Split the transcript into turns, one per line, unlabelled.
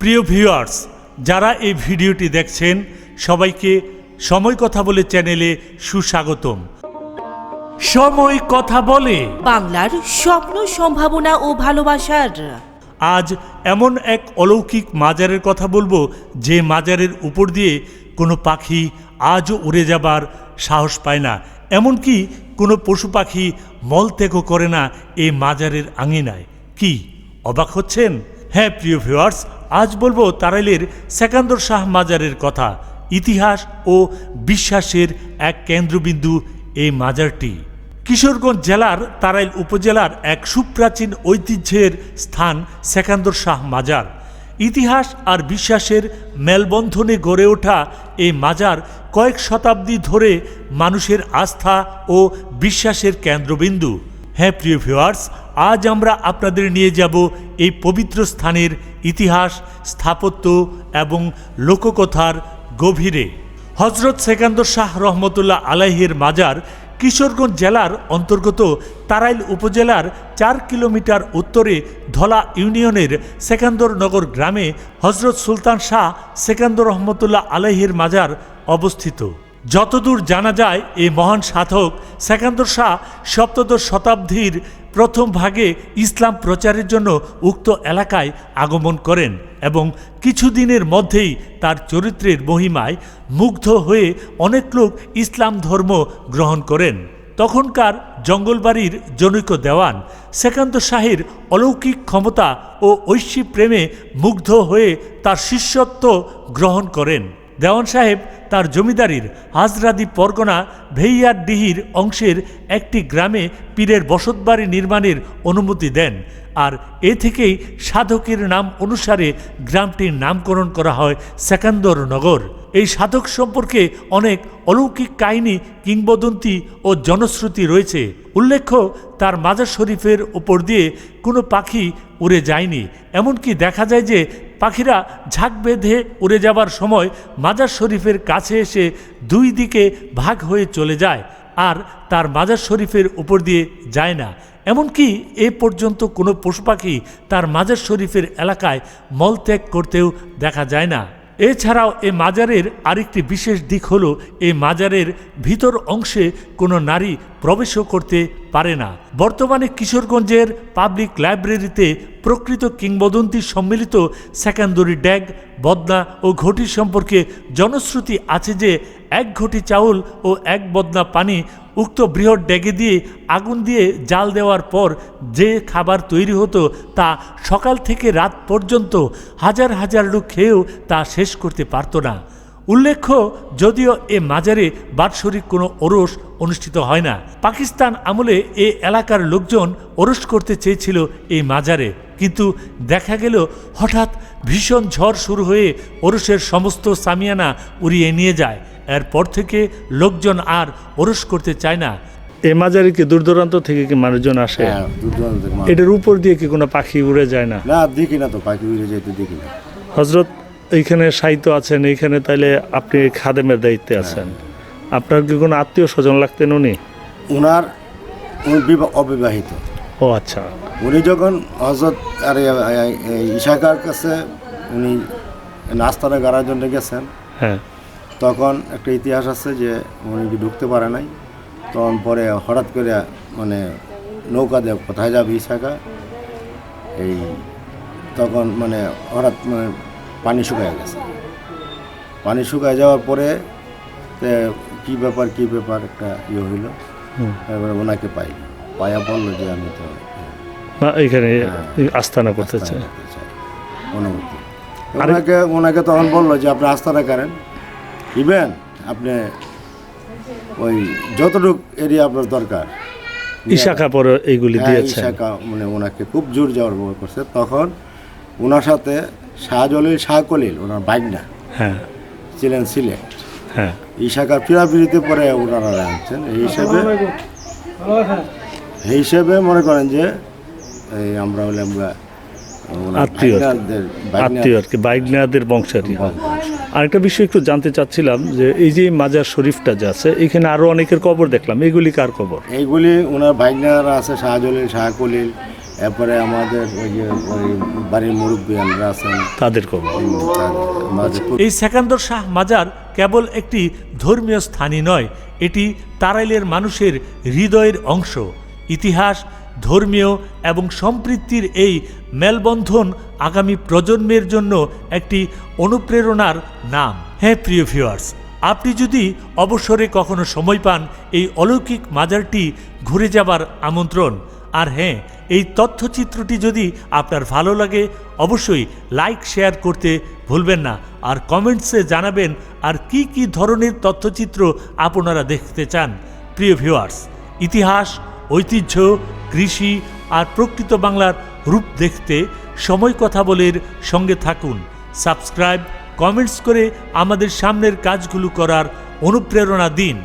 প্রিয় ভিউয়ার্স যারা এই ভিডিওটি দেখছেন সবাইকে সময় কথা বলে চ্যানেলে সুস্বাগতম। সময় কথা বলে।
বাংলার স্বপ্ন সম্ভাবনা ও ভালোবাসার।
আজ এমন এক অলৌকিক মাজারের কথা বলব যে মাজারের উপর দিয়ে কোনো পাখি আজও উড়ে যাবার সাহস পায় না। এমনকি কোনো পশু পাখি মলত্যাগও করে না এই মাজারের আঙিনায়। কি অবাক হচ্ছেন? হ্যাঁ প্রিয় ভিউয়ার্স আজ বলব তারাইলের সেকান্দর শাহ মাজারের কথা, ইতিহাস ও বিশ্বাসের এক কেন্দ্রবিন্দু এই মাজারটি। কিশোরগঞ্জ জেলার তারাইল উপজেলার এক সুপ্রাচীন ঐতিহ্যের স্থান সেকান্দর শাহ মাজার। ইতিহাস আর বিশ্বাসের মেলবন্ধনে গড়ে ওঠা এই মাজার কয়েক শতাব্দী ধরে মানুষের আস্থা ও বিশ্বাসের কেন্দ্রবিন্দু। হ্যাঁ প্রিয় ভিউয়ার্স আজ আমরা আপনাদের নিয়ে যাব এই পবিত্র স্থানের ইতিহাস, স্থাপত্য এবং লোককথার গভীরে। হজরত সেকান্দর শাহ রহমতুল্লাহ আলাইহের মাজার কিশোরগঞ্জ জেলার অন্তর্গত তারাইল উপজেলার চার কিলোমিটার উত্তরে ধলা ইউনিয়নের সেকান্দরনগর গ্রামে হজরত সুলতান শাহ সেকান্দর রহমতুল্লাহ আলাইহের মাজার অবস্থিত। যতদূর জানা যায়, এই মহান সাধক সেকান্দর শাহ সপ্তদশ শতাব্দীর প্রথম ভাগে ইসলাম প্রচারের জন্য উক্ত এলাকায় আগমন করেন এবং কিছুদিনের মধ্যেই তার চরিত্রের মহিমায় মুগ্ধ হয়ে অনেক লোক ইসলাম ধর্ম গ্রহণ করেন। তখনকার জঙ্গলবাড়ির জনৈক দেওয়ান সেকান্ত শাহের অলৌকিক ক্ষমতা ও ঐশ্বী প্রেমে মুগ্ধ হয়ে তার শিষ্যত্ব গ্রহণ করেন। দেওয়ান সাহেব তার জমিদারির হাজরাদি পরগনা ভেইয়ারডিহির অংশের একটি গ্রামে পীরের বসতবাড়ি নির্মাণের অনুমতি দেন আর এ থেকেই সাধকের নাম অনুসারে গ্রামটির নামকরণ করা হয় সেকান্দর নগর। এই সাধক সম্পর্কে অনেক অলৌকিক কাহিনী, কিংবদন্তি ও জনশ্রুতি রয়েছে। উল্লেখ্য, তার মাজার শরীফের ওপর দিয়ে কোনো পাখি উড়ে যায়নি। এমনকি দেখা যায় যে পাখিরা ঝাঁক বেঁধে উড়ে যাবার সময় মাজার শরীফের কাছে এসে দুই দিকে ভাগ হয়ে চলে যায় আর তার মাজার শরীফের উপর দিয়ে যায় না। এমনকি এ পর্যন্ত কোনো পশু পাখি তার মাজার শরীফের এলাকায় মলত্যাগ করতেও দেখা যায় না। এছাড়াও এ মাজারের আরেকটি বিশেষ দিক হল এই মাজারের ভিতর অংশে কোনো নারী প্রবেশও করতে পারে না। বর্তমানে কিশোরগঞ্জের পাবলিক লাইব্রেরিতে প্রকৃত কিংবদন্তি সম্মিলিত সেকেন্দরি ড্যাগ, বদনা ও ঘটি সম্পর্কে জনশ্রুতি আছে যে এক ঘটি চাউল ও এক বদনা পানি উক্ত বৃহৎ ড্যাগে দিয়ে আগুন দিয়ে জাল দেওয়ার পর যে খাবার তৈরি হতো তা সকাল থেকে রাত পর্যন্ত হাজার হাজার লোক খেয়েও তা শেষ করতে পারত না। উল্লেখ্য, যদিও এ মাজারে বাৎসরিক কোনো ওরস অনুষ্ঠিত হয় না। পাকিস্তান আমলে এ এলাকার লোকজন ওরস করতে চেয়েছিল এই মাজারে। কিন্তু দেখা গেল হঠাৎ ভীষণ ঝড় শুরু হয়ে ওরসের সমস্ত সামিয়ানা উড়িয়ে নিয়ে যায়। এরপর থেকে লোকজন আর ওরস করতে চায় না।
এ মাজারে কি দূর দূরান্ত থেকে কি মানুষজন আসে?
হ্যাঁ।
এটার উপর দিয়ে কি কোনো পাখি উড়ে যায় না?
না দেখি না তো পাখি উড়ে যেতে দেখি না।
হজরত এইখানে সাহিত্য আছেন এইখানে তাইলে আপনি খাদেমের দায়িত্বে আছেন। আপনার কি কোনো আত্মীয় স্বজন লাগতেন উনি?
ওনার অবিবাহিত।
ও আচ্ছা।
উনি যখন হজরত আর ইশাকার কাছে উনি নাস্তাটা গাড়ার জন্য গেছেন
হ্যাঁ।
তখন একটা ইতিহাস আছে যে উনি কি ঢুকতে পারে নাই। তখন পরে হঠাৎ করে মানে নৌকা দিয়ে কোথায় যাবে ইশাকা? এই তখন মানে হঠাৎ মানে পানি শুকায় গেছে। পানি শুকায় যাওয়ার পরে কী ব্যাপার কী ব্যাপার একটা ইয়ে হইল। এবারে ওনাকে পাই পায়া বলল যে আমি তো
না এইখানে
হ্যাঁ।
আস্থানা করতে চাই
আস্তানা করতে চাই, অনুমতি। ওনাকে ওনাকে তখন বলল যে আপনি আস্থাটা করেন। ইভেন আপনি ওই যতটুকু এরিয়া আপনার দরকার।
ইশাখা পরে এইগুলি
দিয়েছে
দিয়েছেন।
ইশাকা মানে ওনাকে খুব জোর যাওয়ার ব্যবহার করছে। তখন ওনার সাথে শাহজলিল শাহ কলিল ওনার বাইকনা
হ্যাঁ।
ছিলেন সিলেট।
হ্যাঁ।
ইশাকার পিড়াপিড়িতে পরে ওনারা আনছেন। এই হিসেবে এই হিসেবে মনে করেন যে এই আমরা হলে আমরা ওনার
আত্মীয়। আত্মীয় আর কি বাইকনাদের বংশারী আরেকটা বিষয় একটু জানতে চাচ্ছিলাম যে এই যে মাজার শরীফটা যে আছে এখানে আরও অনেকের কবর দেখলাম এগুলি কার কবর?
এইগুলি ওনার ভাইগনারা আছে শাহজলিল শাহ কলিল এরপরে আমাদের ওই যে ওই বাড়ির মুরব্বীরা আছেন।
তাদের কবর।
এই সেকান্দর শাহ মাজার কেবল একটি ধর্মীয় স্থানই নয় এটি তারাইলের মানুষের হৃদয়ের অংশ। ইতিহাস ধর্মীয় এবং সম্পৃক্তির এই মেলবন্ধন আগামী প্রজন্মের জন্য একটি অনুপ্রেরণার নাম। হ্যাঁ প্রিয় ভিউয়ার্স আপনি যদি অবসরে কখনো সময় পান, এই অলৌকিক মাজারটি ঘুরে যাবার আমন্ত্রণ। আর হ্যাঁ এই তথ্যচিত্রটি যদি আপনার ভালো লাগে, অবশ্যই লাইক শেয়ার করতে ভুলবেন না। আর কমেন্টসে জানাবেন, আর কি কি ধরনের তথ্যচিত্র আপনারা দেখতে চান। প্রিয় ভিউয়ার্স ইতিহাস, ঐতিহ্য কৃষি আর প্রকৃত বাংলার রূপ দেখতে, সময় কথা বলের সঙ্গে থাকুন। সাবস্ক্রাইব, কমেন্টস করে আমাদের সামনের কাজগুলো করার অনুপ্রেরণা দিন।